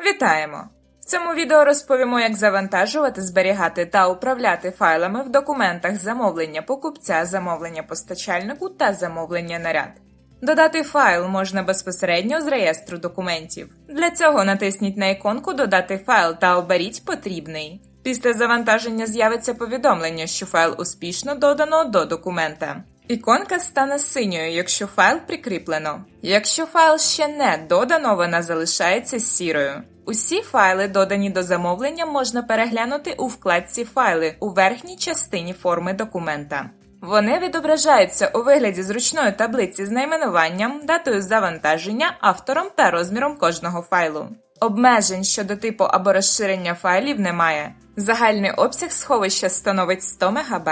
Вітаємо! В цьому відео розповімо, як завантажувати, зберігати та управляти файлами в документах замовлення покупця, замовлення постачальнику та замовлення наряд. Додати файл можна безпосередньо з реєстру документів. Для цього натисніть на іконку Додати файл та оберіть потрібний. Після завантаження з'явиться повідомлення, що файл успішно додано до документа. Іконка стане синьою, якщо файл прикріплено. Якщо файл ще не додано, вона залишається сірою. Усі файли, додані до замовлення, можна переглянути у вкладці Файли у верхній частині форми документа. Вони відображаються у вигляді зручної таблиці з найменуванням, датою завантаження, автором та розміром кожного файлу. Обмежень щодо типу або розширення файлів немає. Загальний обсяг сховища становить 100 МБ.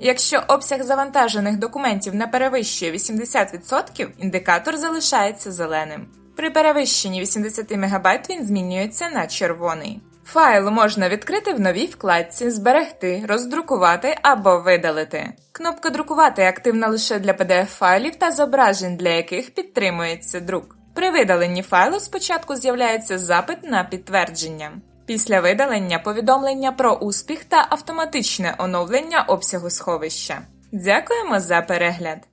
Якщо обсяг завантажених документів не перевищує 80%, індикатор залишається зеленим. При перевищенні 80 МБ він змінюється на червоний. Файл можна відкрити в новій вкладці, зберегти, роздрукувати або видалити. Кнопка Друкувати активна лише для PDF-файлів та зображень, для яких підтримується друк. При видаленні файлу спочатку з'являється запит на підтвердження. Після видалення повідомлення про успіх та автоматичне оновлення обсягу сховища. Дякуємо за перегляд!